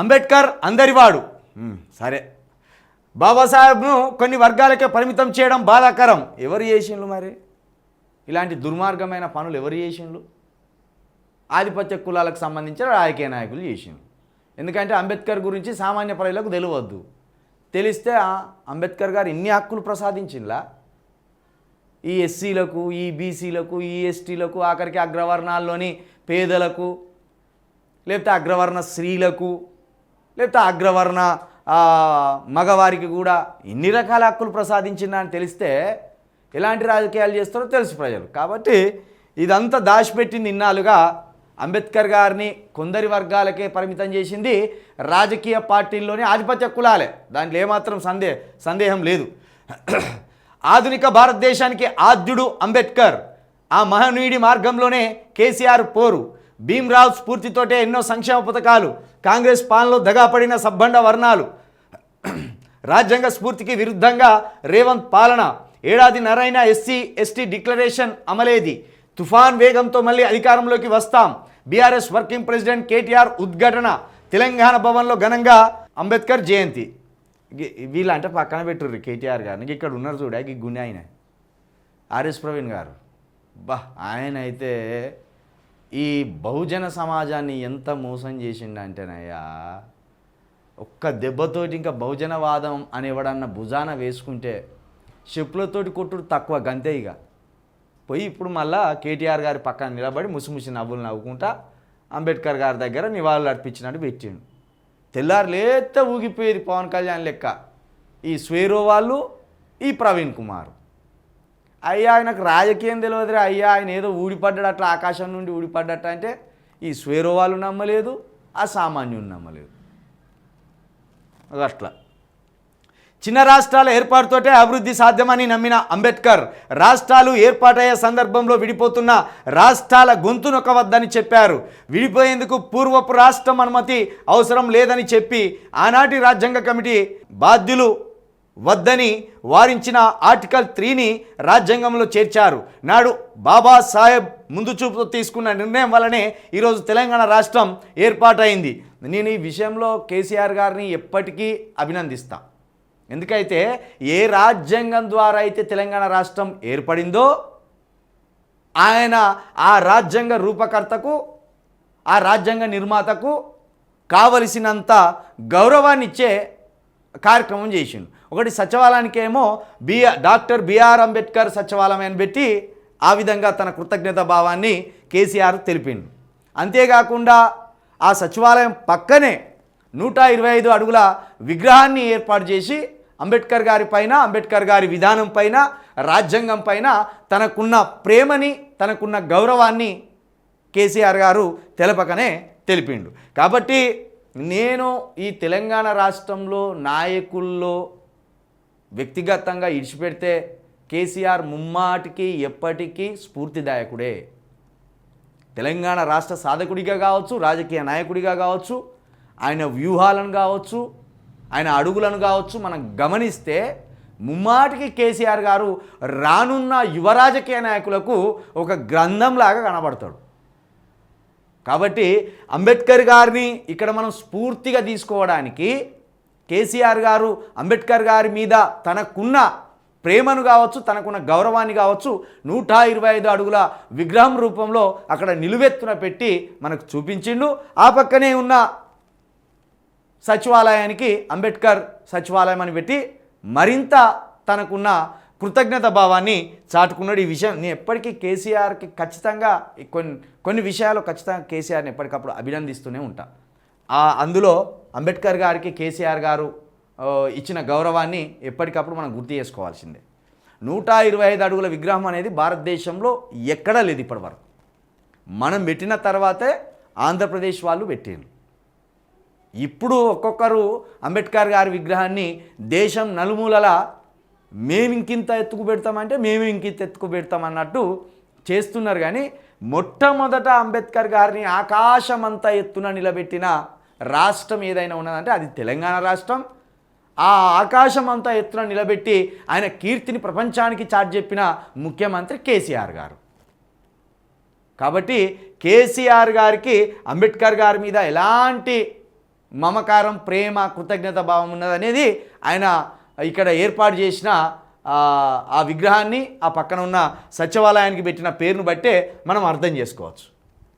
అంబేద్కర్ అందరివాడు. సరే. బాబాసాహెబ్ను కొన్ని వర్గాలకే పరిమితం చేయడం బాధాకరం. ఎవరు చేసిండ్రు మరి? ఇలాంటి దుర్మార్గమైన పనులు ఎవరు చేసిండ్రు? ఆధిపత్య కులాలకు సంబంధించిన రాజకీయ నాయకులు చేసిండ్రు. ఎందుకంటే అంబేద్కర్ గురించి సామాన్య ప్రజలకు తెలియవద్దు. తెలిస్తే అంబేద్కర్ గారు ఇన్ని హక్కులు ప్రసాదించిండ్లా? ఈ ఎస్సీలకు ఈ బీసీలకు ఈ ఎస్టీలకు ఆఖరికి అగ్రవర్ణాల్లోని పేదలకు లేకపోతే అగ్రవర్ణ స్త్రీలకు లేకపోతే అగ్రవర్ణ మగవారికి కూడా ఇన్ని రకాల హక్కులు ప్రసాదించిందా అని తెలిస్తే ఎలాంటి రాజకీయాలు చేస్తారో తెలుసు ప్రజలు. కాబట్టి ఇదంతా దాచిపెట్టింది ఇన్నాళ్ళుగా అంబేద్కర్ గారిని కొందరి వర్గాలకే పరిమితం చేసింది రాజకీయ పార్టీల్లోని ఆధిపత్య కులాలే. దాంట్లో ఏమాత్రం సందే సందేహం లేదు. ఆధునిక భారతదేశానికి ఆద్యుడు అంబేద్కర్. ఆ మహనీయుడి మార్గంలోనే కేసీఆర్ పోరు. భీమ్రావ్ స్ఫూర్తితోటే ఎన్నో సంక్షేమ పథకాలు కాంగ్రెస్ పాలనలో దగాపడిన సబ్బండ వర్ణాలు. రాజ్యాంగ స్ఫూర్తికి విరుద్ధంగా రేవంత్ పాలన ఏడాది నరైన ఎస్సీ ఎస్టీ డిక్లరేషన్ అమలేది. తుఫాన్ వేగంతో మళ్ళీ అధికారంలోకి వస్తాం. బీఆర్ఎస్ వర్కింగ్ ప్రెసిడెంట్ కేటీఆర్ ఉద్ఘాటన తెలంగాణ భవన్లో ఘనంగా అంబేద్కర్ జయంతి. వీళ్ళంటే వీళ్ళ అంటే పక్కన పెట్టుర్రు కేటీఆర్ గారిని. ఇక్కడ ఉన్నారు చూడ ఈ ఆయన ఆర్ఎస్ ప్రవీణ్ గారు. బా ఆయన అయితే ఈ బహుజన సమాజాన్ని ఎంత మోసం చేసిండంటేనయ్యా ఒక్క దెబ్బతోటి ఇంకా బహుజనవాదం అని ఎవడన్నా భుజాన వేసుకుంటే చెప్పులతోటి కొట్టుడు తక్కువ గంతే ఇక. పోయి ఇప్పుడు మళ్ళా కేటీఆర్ గారి పక్కన నిలబడి ముసిముసి నవ్వులు నవ్వుకుంటా అంబేద్కర్ గారి దగ్గర నివాళులు అర్పించినట్టు పెట్టిండు. తెల్లారు లేత ఊగిపోయేది పవన్ కళ్యాణ్ లెక్క. ఈ స్వేరో వాళ్ళు ఈ ప్రవీణ్ కుమార్. అయ్యా ఆయనకు రాజకీయం తెలియదురా అయ్యా ఆయన ఏదో ఊడిపడ్డాడు అట్లా ఆకాశం నుండి ఊడిపడ్డట్టు అంటే ఈ స్వేరో వాళ్ళు నమ్మలేదు ఆ సామాన్యుని నమ్మలేదు. అట్లా. చిన్న రాష్ట్రాల ఏర్పాటుతోటే అభివృద్ధి సాధ్యమని నమ్మిన అంబేద్కర్ రాష్ట్రాలు ఏర్పాటయ్యే సందర్భంలో విడిపోతున్న రాష్ట్రాల గొంతు నొక్కవద్దని చెప్పారు. విడిపోయేందుకు పూర్వపు రాష్ట్రం అనుమతి అవసరం లేదని చెప్పి ఆనాటి రాజ్యాంగ కమిటీ బాధ్యులు వద్దని వారించిన ఆర్టికల్ త్రీని రాజ్యాంగంలో చేర్చారు. నాడు బాబాసాహెబ్ ముందు చూపుతో తీసుకున్న నిర్ణయం వల్లనే ఈరోజు తెలంగాణ రాష్ట్రం ఏర్పాటైంది. నేను ఈ విషయంలో కేసీఆర్ గారిని ఎప్పటికీ అభినందిస్తా. ఎందుకైతే ఏ రాజ్యాంగం ద్వారా అయితే తెలంగాణ రాష్ట్రం ఏర్పడిందో ఆయన ఆ రాజ్యాంగ రూపకర్తకు ఆ రాజ్యాంగ నిర్మాతకు కావలసినంత గౌరవాన్నిచ్చే కార్యక్రమం చేసిండు. ఒకటి సచివాలయానికేమో B R doctor B R Ambedkar సచివాలయం అని పెట్టి ఆ విధంగా తన కృతజ్ఞత భావాన్ని కేసీఆర్ తెలిపిండు. అంతేకాకుండా ఆ సచివాలయం పక్కనే నూట ఇరవై ఐదు అడుగుల విగ్రహాన్ని ఏర్పాటు చేసి అంబేద్కర్ గారి పైన అంబేద్కర్ గారి విధానం పైన రాజ్యాంగం పైన తనకున్న ప్రేమని తనకున్న గౌరవాన్ని కేసీఆర్ గారు తెలపకనే తెలిపిండు. కాబట్టి నేను ఈ తెలంగాణ రాష్ట్రంలో నాయకుల్లో వ్యక్తిగతంగా ఇడిచిపెడితే కేసీఆర్ ముమ్మాటికి ఎప్పటికీ స్ఫూర్తిదాయకుడే. తెలంగాణ రాష్ట్ర సాధకుడిగా కావచ్చు రాజకీయ నాయకుడిగా కావచ్చు ఆయన వ్యూహాలను కావచ్చు ఆయన అడుగులను కావచ్చు మనం గమనిస్తే ముమ్మాటికి కేసీఆర్ గారు రానున్న యువ రాజకీయ నాయకులకు ఒక గ్రంథంలాగా కనబడతాడు. కాబట్టి అంబేద్కర్ గారిని ఇక్కడ మనం స్ఫూర్తిగా తీసుకోవడానికి కేసీఆర్ గారు అంబేద్కర్ గారి మీద తనకున్న ప్రేమను కావచ్చు తనకున్న గౌరవాన్ని కావచ్చు నూట ఇరవై ఐదు అడుగుల విగ్రహం రూపంలో అక్కడ నిలువెత్తున పెట్టి మనకు చూపించిండు. ఆ పక్కనే ఉన్న సచివాలయానికి అంబేద్కర్ సచివాలయం అని పెట్టి మరింత తనకున్న కృతజ్ఞత భావాన్ని చాటుకున్నాడు. ఈ విషయం నేను ఎప్పటికీ కేసీఆర్కి ఖచ్చితంగా కొన్ని కొన్ని విషయాలు ఖచ్చితంగా కేసీఆర్ని ఎప్పటికప్పుడు అభినందిస్తూనే ఉంటా. అందులో అంబేద్కర్ గారికి కేసీఆర్ గారు ఇచ్చిన గౌరవాన్ని ఎప్పటికప్పుడు మనం గుర్తు చేసుకోవాల్సిందే. నూట ఇరవై ఐదు అడుగుల విగ్రహం అనేది భారతదేశంలో ఎక్కడా లేదు ఇప్పటివరకు. మనం పెట్టిన తర్వాతే ఆంధ్రప్రదేశ్ వాళ్ళు పెట్టారు ఇప్పుడు ఒక్కొక్కరు అంబేద్కర్ గారి విగ్రహాన్ని దేశం నలుమూలల మేము ఇంకింత ఎత్తుకు పెడతామంటే మేము ఇంకింత ఎత్తుకు పెడతాం అన్నట్టు చేస్తున్నారు కానీ మొట్టమొదట అంబేద్కర్ గారిని ఆకాశమంతా ఎత్తున నిలబెట్టిన రాష్ట్రం ఏదైనా ఉన్నదంటే అది తెలంగాణ రాష్ట్రం. ఆ ఆకాశం అంతా ఎత్తున నిలబెట్టి ఆయన కీర్తిని ప్రపంచానికి చాటి చెప్పిన ముఖ్యమంత్రి కేసీఆర్ గారు. కాబట్టి కేసీఆర్ గారికి అంబేద్కర్ గారి మీద ఎలాంటి మమకారం ప్రేమ కృతజ్ఞత భావం ఉన్నదనేది ఆయన ఇక్కడ ఏర్పాటు చేసిన ఆ విగ్రహాన్ని ఆ పక్కన ఉన్న సచివాలయానికి పెట్టిన పేరును బట్టే మనం అర్థం చేసుకోవచ్చు.